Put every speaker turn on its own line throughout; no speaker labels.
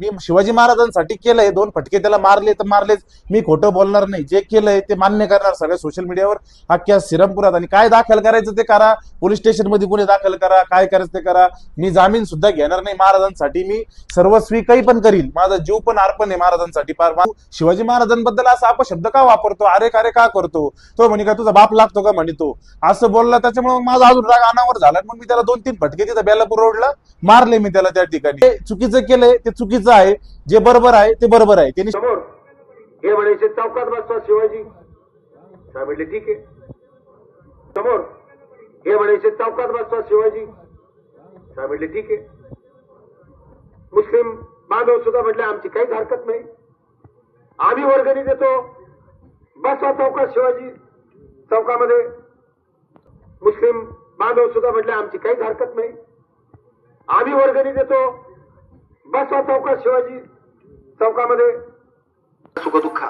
मी शिवाजी महाराजांसाठी केलंय दोन फटके त्याला मारले तर मारलेच. मी खोटं बोलणार नाही. जे केलंय ते मान्य करणार सगळ्या सोशल मीडियावर अख्ख्या सिरमपुरात आणि काय दाखल करायचं ते करा. पोलीस स्टेशनमध्ये गुन्हे दाखल करा. काय करायचं ते करा. मी जामीन सुद्धा घेणार नाही महाराजांसाठी. मी सर्वस्वी काही पण करील माझा जीव पण अर्पण आहे महाराजांसाठी. पार शिवाजी महाराजांबद्दल असा आपण शब्द का वापरतो? अरे का का करतो? तो म्हणे का तुझा बाप लागतो का म्हणे तो? असं बोलला त्याच्यामुळे माझा अजून राग अनावर झाला. मग मी त्याला दोन तीन फटके तिथं बेलापूर रोडला मारले मी त्याला त्या ठिकाणी. चुकीचं केलंय ते चुकीचं आहे. जे बरोबर आहे ते बरोबर आहे. त्यांनी
समोर. हे म्हणायचे चौकात बसवा शिवाजी. काय म्हटले ठीक आहे. समोर. हे म्हणायचे चौकात बसवा शिवाजी. काय म्हटले ठीक आहे. मुस्लिम बांधव सुद्धा म्हटले आमची काहीच हरकत नाही. आम्ही वर्गणी देतो. बसवा चौकात शिवाजी. चौकामध्ये मुस्लिम बांधव सुद्धा म्हटले आमची काहीच हरकत नाही. आम्ही वर्गणी देतो. बसवा चौकात शिवाजी चौकामध्ये. सुख दुःख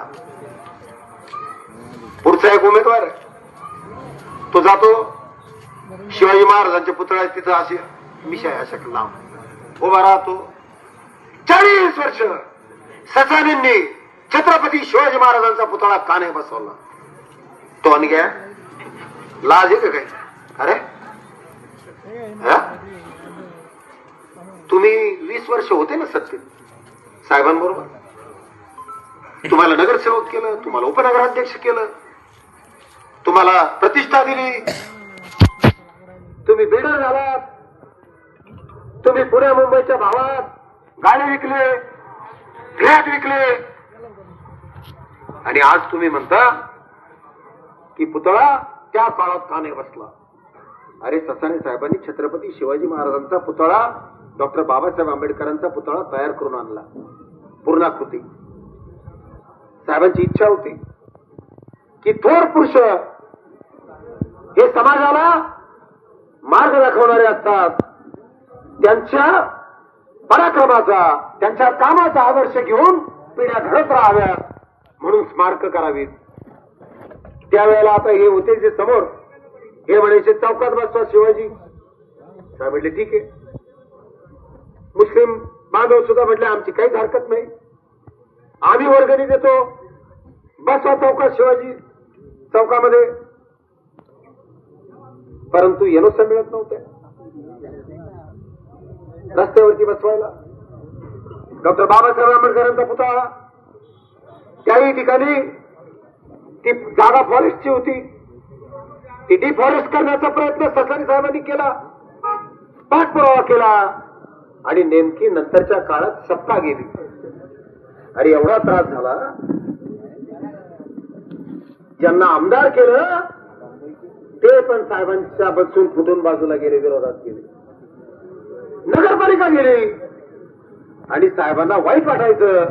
पुढचा एक उमेदवार तो जातो. शिवाजी महाराजांच्या पुतळ्या तिथं असे मिशा अशा नाव. उभा राहतो. चाळीस वर्ष ससानींनी छत्रपती शिवाजी महाराजांचा पुतळा का नाही बसवला. तो अनग्या लाज आहे का काही? अरे? हा? वीस वर्ष होते ना सत्तेत साहेबांबरोबर. तुम्हाला नगरसेवक केलं तुम्हाला उपनगराध्यक्ष केलं तुम्हाला प्रतिष्ठा दिली. तुम्ही बिडर झालात. तुम्ही पुण्या मुंबईच्या भावात गाडी विकले फ्लॅट विकले. आणि आज तुम्ही म्हणता की पुतळा त्या काळात का नाही बसला. अरे ससाने साहेबांनी छत्रपती शिवाजी महाराजांचा पुतळा डॉक्टर बाबासाहेब आंबेडकरांचा पुतळा तयार करून आणला. पूर्णाकृती. साहेबांची इच्छा होती की थोर पुरुष हे समाजाला मार्ग दाखवणारे असतात. त्यांच्या पराक्रमाचा त्यांच्या कामाचा आदर्श घेऊन पिढ्या घडत राहाव्यात म्हणून स्मारक करावीत. त्यावेळेला आता हे होते जे समोर. हे म्हणायचे चौकात बसवा शिवाजी. साहेब म्हटले ठीक आहे. मुस्लिम बांधव सुद्धा म्हटले आमची काहीच हरकत नाही. आम्ही वर्गणी देतो. बसवा चौकात शिवाजी चौकामध्ये. परंतु येनोसा मिळत नव्हत्या रस्त्यावरती बसवायला. डॉक्टर बाबासाहेब आंबेडकरांचा पुतळा. त्याही ठिकाणी ती जागा फॉरेस्टची होती. ती डिफॉरेस्ट करण्याचा प्रयत्न ससानी साहेबांनी केला. पाठपुरावा केला. आणि नेमकी नंतरच्या काळात सत्ता गेली. अरे एवढा त्रास झाला. ज्यांना आमदार केलं ते पण साहेबांच्या बसून फुटून बाजूला गेले विरोधात गेले. नगरपालिका गेली. आणि साहेबांना वाईट वाटायचं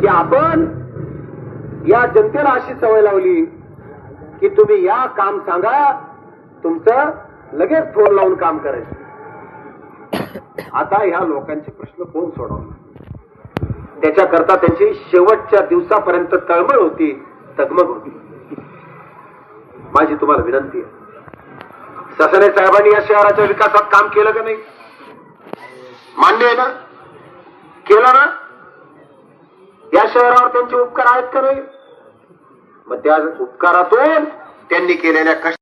की आपण या जनतेला अशी सवय लावली की तुम्ही या काम सांगा तुमचं लगेच फोन लावून काम करायचं. आता ह्या लोकांचे प्रश्न कोण सोडवणार? त्याच्याकरता त्यांची शेवटच्या दिवसापर्यंत तळमळ होती तगमग होती. माझी तुम्हाला विनंती आहे. ससरे साहेबांनी या शहराच्या विकासात काम केलं का नाही? मान्य आहे ना? केलं ना? या शहरावर त्यांचे उपकार आहेत का नाही? मग त्या उपकारातून त्यांनी केलेल्या कष्ट